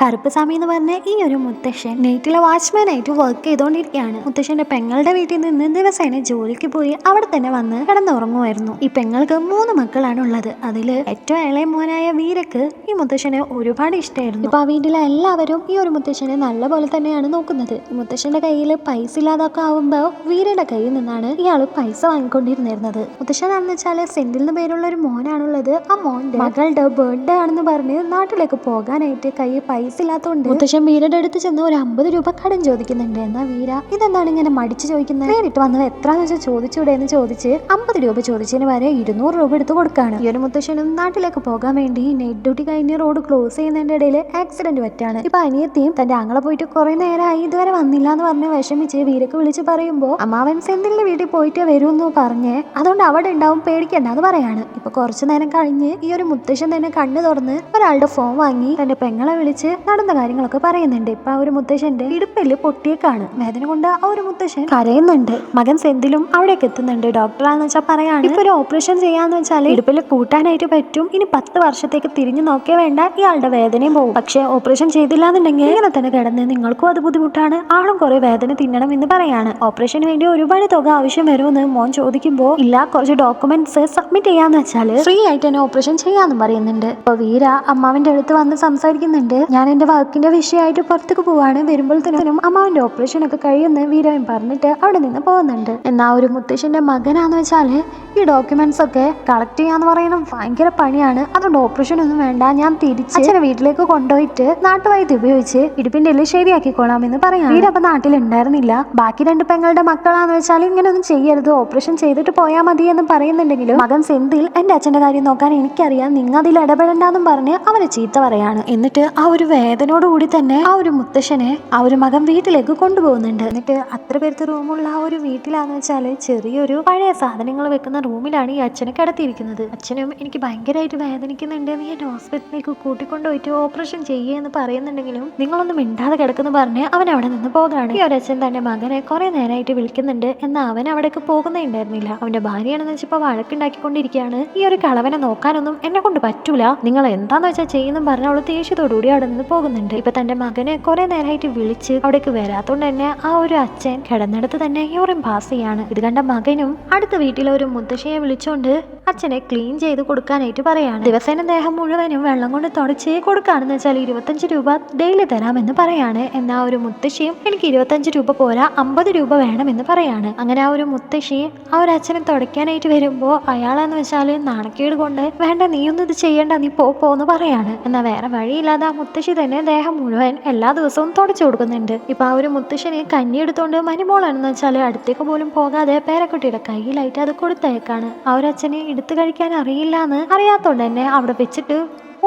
കറുപ്പസ്വാമി എന്ന് പറഞ്ഞ ഈ ഒരു മുത്തശ്ശൻ നൈറ്റിലെ വാച്ച്മാനായിട്ട് വർക്ക് ചെയ്തുകൊണ്ടിരിക്കുകയാണ് മുത്തശ്ശന്റെ പെങ്ങളുടെ വീട്ടിൽ നിന്ന് ദിവസേന ജോലിക്ക് പോയി അവിടെ തന്നെ വന്ന് കിടന്നുറങ്ങുമായിരുന്നു. ഈ പെങ്ങൾക്ക് മൂന്ന് മക്കളാണ് ഉള്ളത്. അതിൽ ഏറ്റവും ഇളയ മോനായ വീരക്ക് ഈ മുത്തശ്ശനെ ഒരുപാട് ഇഷ്ടമായിരുന്നു. ഇപ്പൊ ആ വീട്ടിലെ എല്ലാവരും ഈ ഒരു മുത്തശ്ശനെ നല്ല പോലെ തന്നെയാണ് നോക്കുന്നത്. മുത്തശ്ശന്റെ കയ്യിൽ പൈസ ഇല്ലാതൊക്കെ ആവുമ്പോ വീരയുടെ കയ്യിൽ നിന്നാണ് ഇയാൾ പൈസ വാങ്ങിക്കൊണ്ടിരുന്നിരുന്നത് മുത്തശ്ശൻ മുത്തശ്ശനാണെന്ന് വെച്ചാൽ സെന്റിൽ നിന്ന് പേരുള്ള ഒരു മോനാണുള്ളത്. ആ മോന്റെ മകളുടെ ബർത്ത്ഡേ ആണെന്ന് പറഞ്ഞ് നാട്ടിലേക്ക് പോകാനായിട്ട് കയ്യിൽ പൈസ ഇല്ലാത്തതുകൊണ്ട് മുത്തശ്ശൻ വീരയുടെ അടുത്ത് ചെന്ന് ഒരു അമ്പത് രൂപ കടം ചോദിക്കുന്നുണ്ട്. എന്നാ വീര ഇതെന്താണ് ഇങ്ങനെ മടിച്ചു ചോദിക്കുന്നത്? നേരിട്ട് വന്നത് എത്രാന്ന് വെച്ചാൽ ചോദിച്ചൂടെ എന്ന് ചോദിച്ച് അമ്പത് രൂപ ചോദിച്ചതിന് വരെ ഇരുന്നൂറ് രൂപ എടുത്ത് കൊടുക്കാണ്. ഈ ഒരു മുത്തശ്ശനും നാട്ടിലേക്ക് പോകാൻ വേണ്ടി നൈറ്റ് ഡ്യൂട്ടി കഴിഞ്ഞ് റോഡ് ക്ലോസ് ചെയ്യുന്നതിന്റെ ഇടയിൽ ആക്സിഡന്റ് പറ്റാണ്. ഇപ്പൊ അനിയത്തിയും തന്റെ ആങ്ങളെ പോയിട്ട് കുറെ നേരമായി ഇതുവരെ വന്നില്ല എന്ന് പറഞ്ഞ് വിഷമിച്ച് വീരക്ക് വിളിച്ച് പറയുമ്പോ അമ്മാവൻ സെന്തിലിന്റെ വീട്ടിൽ പോയിട്ട് എന്ന് പറഞ്ഞ് അതുകൊണ്ട് അവിടെ ഉണ്ടാവും പേടിക്കണ്ട എന്ന് പറയാണ്. ഇപ്പൊ കുറച്ചു നേരം കഴിഞ്ഞ് ഈ ഒരു മുത്തശ്ശൻ തന്നെ കണ്ണു തുറന്ന് ഒരാളുടെ ഫോൺ വാങ്ങി തന്റെ പെങ്ങളെ വിളിച്ച് നടന്ന കാര്യങ്ങളൊക്കെ പറയുന്നുണ്ട്. ഇപ്പൊ ആ ഒരു മുത്തശ്ശന്റെ ഇടുപ്പിൽ പൊട്ടിയേക്കാണ്. വേദന കൊണ്ട് ആ ഒരു മുത്തശ്ശൻ കരയുന്നുണ്ട്. മകൻ സെന്തിലും അവിടേക്ക് എത്തുന്നുണ്ട്. ഡോക്ടറാന്ന് വെച്ചാൽ പറയാണ് ഇപ്പൊ ഒരു ഓപ്പറേഷൻ ചെയ്യാന്ന് വെച്ചാൽ ഇടുപ്പൽ കൂട്ടാനായിട്ട് പറ്റും. ഇനി പത്ത് വർഷത്തേക്ക് തിരിഞ്ഞു നോക്കിയ വേണ്ട. ഇയാളുടെ വേദനയും പോകും പക്ഷേ ഓപ്പറേഷൻ ചെയ്തില്ല എന്നുണ്ടെങ്കിൽ ഇങ്ങനെ തന്നെ കിടന്ന് നിങ്ങൾക്കും അത് ബുദ്ധിമുട്ടാണ്. ആളും കുറെ വേദന തിന്നണം എന്ന് പറയാണ്. ഓപ്പറേഷന് വേണ്ടി ഒരുപാട് തുക ആവശ്യം വരുമെന്ന് മോൻ ചോദിക്കുമ്പോൾ ഇല്ല കുറച്ച് ഡോക്യുമെന്റ്സ് സബ്മിറ്റ് ചെയ്യാന്ന് വെച്ചാൽ ഫ്രീ ആയിട്ട് തന്നെ ഓപ്പറേഷൻ ചെയ്യാന്നും പറയുന്നുണ്ട്. അപ്പൊ വീര അമ്മാവിന്റെ അടുത്ത് വന്ന് സംസാരിക്കുന്നുണ്ട്. ഞാൻ എന്റെ വർക്കിന്റെ വിഷയമായിട്ട് പുറത്തേക്ക് പോവാണ്. വരുമ്പോൾ തന്നെ അമ്മാവന്റെ ഓപ്പറേഷൻ ഒക്കെ കഴിയുന്ന വീരവൻ പറഞ്ഞിട്ട് അവിടെ നിന്ന് പോകുന്നുണ്ട്. എന്നാ ഒരു മുത്തശ്ശന്റെ മകനാന്ന് വെച്ചാൽ ഈ ഡോക്യുമെന്റ്സ് ഒക്കെ കളക്ട് ചെയ്യാന്ന് പറയുന്നത് ഭയങ്കര പണിയാണ്. അതുകൊണ്ട് ഓപ്പറേഷൻ ഒന്നും വേണ്ട. ഞാൻ തിരിച്ച് അച്ഛനെ വീട്ടിലേക്ക് കൊണ്ടുപോയിട്ട് നാട്ടുവൈദ്യം ഉപയോഗിച്ച് ഇടുപ്പിന്റെ എല്ലാം ശരിയാക്കിക്കോളാം എന്ന് പറയാം അപ്പൊ നാട്ടിലുണ്ടായിരുന്നില്ല. ബാക്കി രണ്ട് പെങ്ങളുടെ മക്കളാന്ന് വെച്ചാൽ ഇങ്ങനെ ഒന്നും ചെയ്യരുത്. ഓപ്പറേഷൻ ചെയ്തിട്ട് പോയാൽ മതി എന്ന് പറയുന്നുണ്ടെങ്കിലും മകൻ സെന്തിൽ എന്റെ അച്ഛന്റെ കാര്യം നോക്കാൻ എനിക്കറിയാം. നിങ്ങൾ അതിൽ ഇടപെടണ്ടെന്നും പറഞ്ഞ് അവനെ ചീത്ത പറയാണ്. എന്നിട്ട് ആ ഒരു വേദനയോട് കൂടി തന്നെ ആ ഒരു മുത്തശ്ശനെ ആ ഒരു മകൻ വീട്ടിലേക്ക് കൊണ്ടുപോകുന്നുണ്ട്. എന്നിട്ട് അത്ര പേർക്ക് റൂമുള്ള ആ ഒരു വീട്ടിലാന്ന് വെച്ചാൽ ചെറിയൊരു പഴയ സാധനങ്ങൾ വെക്കുന്ന റൂമിലാണ് ഈ അച്ഛനെ കിടത്തിയിരിക്കുന്നത്. അച്ഛനും എനിക്ക് ഭയങ്കരമായിട്ട് വേദനിക്കുന്നുണ്ട്. നീ എന്നെ ഹോസ്പിറ്റലിലേക്ക് കൂട്ടിക്കൊണ്ടുപോയിട്ട് ഓപ്പറേഷൻ എന്ന് പറയുന്നുണ്ടെങ്കിലും നിങ്ങളൊന്നും മിണ്ടാതെ കിടക്കുന്നു പറഞ്ഞ് അവൻ അവിടെ നിന്ന് പോകാണ് ഈ ഒരച്ഛൻ തന്റെ മകനെ കുറെ നേരമായിട്ട് വിളിക്കുന്നുണ്ട് എന്നാൽ അവൻ അവിടേക്ക് പോകുന്നേ ഉണ്ടായിരുന്നില്ല. അവന്റെ ഭാര്യയാണെന്ന് വെച്ചപ്പോൾ വഴക്കുണ്ടാക്കിക്കൊണ്ടിരിക്കുകയാണ്. ഈ ഒരു കളവനെ നോക്കാനൊന്നും എന്നെ കൊണ്ട് പറ്റൂല. നിങ്ങൾ എന്താന്ന് വെച്ചാൽ ചെയ്യുന്നു പറഞ്ഞ അവൾ ദേഷ്യത്തോടുകൂടി അവിടെ നിന്ന് പോകുന്നുണ്ട്. ഇപ്പൊ തന്റെ മകനെ കുറെ നേരമായിട്ട് വിളിച്ച് അവിടേക്ക് വരാത്തോണ്ട് തന്നെ ആ ഒരു അച്ഛൻ കിടന്നിടത്ത് തന്നെ യൂറിൻ പാസ് ചെയ്യാണ്. ഇത് കണ്ട മകനും അടുത്ത വീട്ടിലെ ഒരു മുത്തശ്ശിയെ വിളിച്ചോണ്ട് അച്ഛനെ ക്ലീൻ ചെയ്ത് കൊടുക്കാനായിട്ട് പറയാണ്. ദിവസേന ദേഹം മുഴുവനും വെള്ളം കൊണ്ട് തുടച്ച് കൊടുക്കാണെന്ന് വെച്ചാൽ ഇരുപത്തഞ്ച് രൂപ ഡെയിലി തരാമെന്ന് പറയാണ്. എന്നാ ഒരു മുത്തശ്ശിയും എനിക്ക് ഇരുപത്തഞ്ച് രൂപ പോരാ അമ്പത് രൂപ വേണമെന്ന് പറയാണ്. അങ്ങനെ ആ ഒരു മുത്തശ്ശി ആ ഒരു അച്ഛനെ തുടയ്ക്കാനായിട്ട് വരുമ്പോൾ അയാളെന്ന് വെച്ചാൽ നാണക്കേട് കൊണ്ട് വേണ്ട നീയൊന്നും ഇത് ചെയ്യേണ്ട നീ പോ പോന്ന് പറയാണ്. എന്നാ വേറെ വഴിയില്ലാതെ ആ മുത്തശ്ശി തന്നെ ദേഹം മുഴുവൻ എല്ലാ ദിവസവും തുടച്ചു കൊടുക്കുന്നുണ്ട്. ഇപ്പൊ ആ ഒരു മുത്തശ്ശിനെ കഞ്ഞി എടുത്തോണ്ട് മനിമോളാണെന്ന് വെച്ചാൽ അടുത്തേക്ക് പോലും പോകാതെ പേരക്കുട്ടിയുടെ കയ്യിലായിട്ട് അത് കൊടുത്തയക്കാണ്. ആ ഒരു അച്ഛന് എടുത്തു കഴിക്കാൻ അറിയില്ല എന്ന് അറിയാത്തോണ്ട് തന്നെ അവിടെ വെച്ചിട്ട്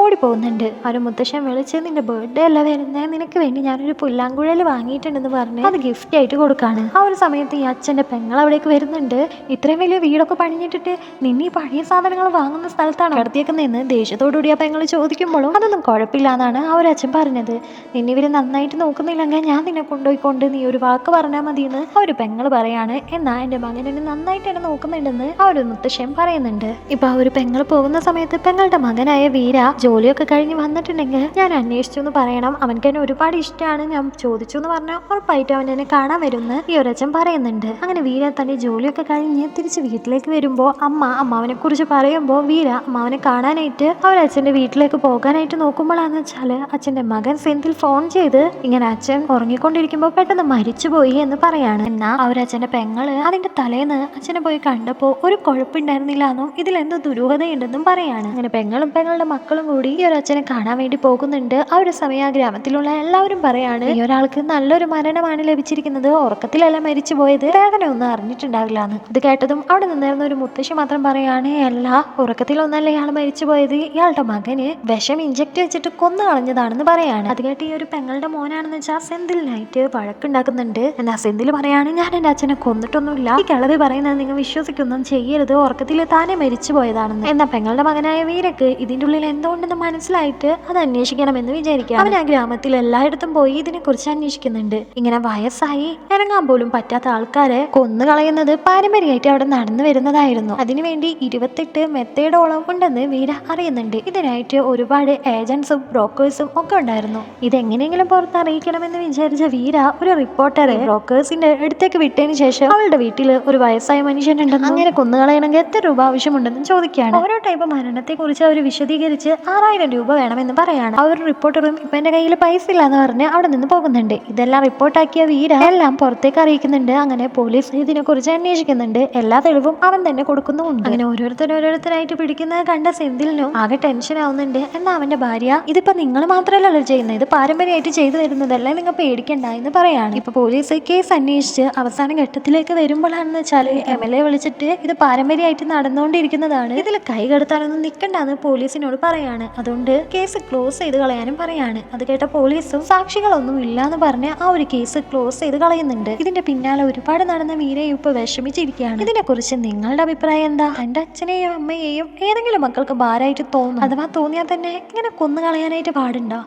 ഓടിപ്പോകുന്നുണ്ട്. ഒരു മുത്തശ്ശൻ വിളിച്ച് നിന്റെ ബർത്ത്ഡേ അല്ല വരുന്നത് നിനക്ക് വേണ്ടി ഞാനൊരു പുല്ലാങ്കുഴൽ വാങ്ങിയിട്ടുണ്ടെന്ന് പറഞ്ഞു അത് ഗിഫ്റ്റ് ആയിട്ട് കൊടുക്കാണ്. ആ ഒരു സമയത്ത് ഈ അച്ഛന്റെ പെങ്ങൾ അവിടേക്ക് വരുന്നുണ്ട്. ഇത്രയും വലിയ വീടൊക്കെ പണിഞ്ഞിട്ടിട്ട് നിന്നെ ഈ പഴയ സാധനങ്ങൾ വാങ്ങുന്ന സ്ഥലത്താണ് കിടത്തിയേക്കുന്നതെന്ന് ദേഷ്യത്തോടുകൂടി ആ പെങ്ങൾ ചോദിക്കുമ്പോഴും അതൊന്നും കുഴപ്പമില്ല എന്നാണ് ആ ഒരു അച്ഛൻ പറഞ്ഞത്. നിന്നെ നന്നായിട്ട് നോക്കുന്നില്ലെങ്കിൽ ഞാൻ നിന്നെ കൊണ്ടുപോയിക്കൊണ്ട് നീ ഒരു വാക്ക് പറഞ്ഞാൽ മതിയെന്ന് ആ ഒരു പെങ്ങൾ പറയാണ്. എന്നാ എന്റെ മകൻ എന്നെ നന്നായിട്ട് എന്നെ നോക്കുന്നുണ്ടെന്ന് ആ ഒരു മുത്തശ്ശൻ പറയുന്നുണ്ട്. ഇപ്പൊ ആ ഒരു പെങ്ങൾ പോകുന്ന സമയത്ത് പെങ്ങളുടെ മകനായ വീര ജോലിയൊക്കെ കഴിഞ്ഞ് വന്നിട്ടുണ്ടെങ്കിൽ ഞാൻ അന്വേഷിച്ചു എന്ന് പറയണം. അവൻക്ക് എന്നെ ഒരുപാട് ഇഷ്ടമാണ് ഞാൻ ചോദിച്ചു എന്ന് പറഞ്ഞാൽ ഉറപ്പായിട്ട് അവൻ എന്നെ കാണാൻ വരുമെന്ന് ഈ ഒരച്ഛൻ പറയുന്നുണ്ട്. അങ്ങനെ വീര തന്റെ ജോലിയൊക്കെ കഴിഞ്ഞ് തിരിച്ച് വീട്ടിലേക്ക് വരുമ്പോൾ അമ്മ അമ്മാവനെ കുറിച്ച് പറയുമ്പോൾ വീര അമ്മാവനെ കാണാനായിട്ട് അവരച്ഛന്റെ വീട്ടിലേക്ക് പോകാനായിട്ട് നോക്കുമ്പോഴാന്ന് വെച്ചാൽ അച്ഛന്റെ മകൻ സെന്തിൽ ഫോൺ ചെയ്ത് ഇങ്ങനെ അച്ഛൻ ഉറങ്ങിക്കൊണ്ടിരിക്കുമ്പോൾ പെട്ടെന്ന് മരിച്ചുപോയി എന്ന് പറയാണ്. എന്നാ അവരച്ഛന്റെ പെങ്ങൾ അതിന്റെ തലേന്ന് അച്ഛനെ പോയി കണ്ടപ്പോൾ ഒരു കുഴപ്പമുണ്ടായിരുന്നില്ല എന്നും ഇതിലെന്ത് ദുരൂഹതയുണ്ടെന്നും പറയാണ്. അങ്ങനെ പെങ്ങളും പെങ്ങളുടെ മക്കളും കൂടി ഈ ഒരു അച്ഛനെ കാണാൻ വേണ്ടി പോകുന്നുണ്ട്. ആ ഒരു സമയം ആ ഗ്രാമത്തിലുള്ള എല്ലാവരും പറയാണ് ഈ ഒരാൾക്ക് നല്ലൊരു മരണമാണ് ലഭിച്ചിരിക്കുന്നത്. ഉറക്കത്തിലല്ല മരിച്ചു പോയത്. വേദന ഒന്നും അറിഞ്ഞിട്ടുണ്ടാവില്ല എന്ന് ഇത് കേട്ടതും അവിടെ നിന്നിരുന്ന ഒരു മുത്തശ്ശി മാത്രം പറയാണ് അല്ല ഉറക്കത്തിലൊന്നല്ല ഇയാൾ മരിച്ചു പോയത്? ഇയാളുടെ മകന് വിഷം ഇഞ്ചക്ട് വെച്ചിട്ട് കൊന്നു കളഞ്ഞതാണെന്ന് പറയാണ്. അത് കേട്ട് ഈ ഒരു പെങ്ങളുടെ മോനാണെന്ന് വെച്ചാൽ സെന്തിലിനായിട്ട് വഴക്കുണ്ടാക്കുന്നുണ്ട്. എന്നാ സെന്തിൽ പറയാണ് ഞാൻ എന്റെ അച്ഛനെ കൊന്നിട്ടൊന്നുമില്ല. ഈ കിളവി പറയുന്നത് നിങ്ങൾ വിശ്വസിക്കൊന്നും ചെയ്യരുത്. ഉറക്കത്തിൽ താനെ മരിച്ചു പോയതാണെന്ന്. എന്നാ പെങ്ങളുടെ മകനായ വീരക്ക് ഇതിന്റെ ഉള്ളിൽ എന്തുകൊണ്ട് എന്താണെന്ന് മനസ്സിലായിട്ട് അത് അന്വേഷിക്കണമെന്ന് വിചാരിക്കുക അവൻ ആ ഗ്രാമത്തിൽ എല്ലായിടത്തും പോയി ഇതിനെക്കുറിച്ച് അന്വേഷിക്കുന്നുണ്ട്. ഇങ്ങനെ വയസ്സായി ഇറങ്ങാൻ പോലും പറ്റാത്ത ആൾക്കാരെ കൊന്നു കളയുന്നത് പാരമ്പര്യമായിട്ട് അവിടെ നടന്നു വരുന്നതായിരുന്നു. അതിനുവേണ്ടി ഇരുപത്തെട്ട് മെത്തേഡോളം ഉണ്ടെന്ന് വീര അറിയുന്നുണ്ട്. ഇതിനായിട്ട് ഒരുപാട് ഏജൻസും ബ്രോക്കേഴ്സും ഒക്കെ ഉണ്ടായിരുന്നു. ഇതെങ്ങനെയെങ്കിലും പുറത്ത് അറിയിക്കണമെന്ന് വിചാരിച്ച വീര ഒരു റിപ്പോർട്ടറെ ബ്രോക്കേഴ്സിന്റെ അടുത്തേക്ക് വിട്ടതിന് ശേഷം അവളുടെ വീട്ടിൽ ഒരു വയസ്സായ മനുഷ്യനുണ്ടെന്ന് അങ്ങനെ കൊന്നു കൊന്നുകളയണമെങ്കിൽ എത്ര രൂപ ആവശ്യമുണ്ടെന്ന് ചോദിക്കുകയാണ്. ഓരോ ടൈപ്പ് മരണത്തെ കുറിച്ച് അവർ വിശദീകരിച്ച് ആറായിരം രൂപ വേണമെന്ന് പറയാണ്. ആ ഒരു റിപ്പോർട്ടറും ഇപ്പൊ എന്റെ കയ്യിൽ പൈസ ഇല്ലാന്ന് പറഞ്ഞ് അവിടെ നിന്ന് പോകുന്നുണ്ട്. ഇതെല്ലാം റിപ്പോർട്ടാക്കിയ വീര എല്ലാം പുറത്തേക്ക് അറിയിക്കുന്നുണ്ട്. അങ്ങനെ പോലീസ് ഇതിനെ കുറിച്ച് അന്വേഷിക്കുന്നുണ്ട്. എല്ലാ തെളിവും അവൻ തന്നെ കൊടുക്കുന്നുമുണ്ട്. അങ്ങനെ ഓരോരുത്തർ ഓരോരുത്തരായിട്ട് പിടിക്കുന്നത് കണ്ട സെന്തിലിനും ആകെ ടെൻഷൻ ആവുന്നുണ്ട്. എന്നാ അവന്റെ ഭാര്യ ഇതിപ്പോ നിങ്ങൾ മാത്രമല്ലല്ലോ ചെയ്യുന്നത്. ഇത് പാരമ്പര്യമായിട്ട് ചെയ്തു വരുന്നതല്ലേ നിങ്ങൾ പേടിക്കണ്ട എന്ന് പറയാണ്. ഇപ്പൊ പോലീസ് കേസ് അന്വേഷിച്ച് അവസാന ഘട്ടത്തിലേക്ക് വരുമ്പോഴാണെന്ന് വെച്ചാൽ എം എൽ എ വിളിച്ചിട്ട് ഇത് പാരമ്പര്യമായിട്ട് നടന്നുകൊണ്ടിരിക്കുന്നതാണ്. ഇതിൽ കൈ കടത്താനൊന്നും നിൽക്കണ്ടെന്ന് പോലീസിനോട് പറയാണ്. അതുകൊണ്ട് കേസ് ക്ലോസ് ചെയ്ത് കളയാനും പറയാണ്. അത് കേട്ട പോലീസും സാക്ഷികളൊന്നും ഇല്ലാന്ന് പറഞ്ഞ് ആ ഒരു കേസ് ക്ലോസ് ചെയ്ത് കളയുന്നുണ്ട്. ഇതിന്റെ പിന്നാലെ ഒരുപാട് നടന്ന മീരയും ഇപ്പൊ വിഷമിച്ചിരിക്കുകയാണ്. ഇതിനെ കുറിച്ച് നിങ്ങളുടെ അഭിപ്രായം എന്താ? എന്റെ അച്ഛനെയും അമ്മയെയും ഏതെങ്കിലും മക്കൾക്ക് ഭാരമായിട്ട് തോന്നും. അഥവാ തോന്നിയാൽ തന്നെ ഇങ്ങനെ കൊന്നു കളയാനായിട്ട് പാടുണ്ടോ?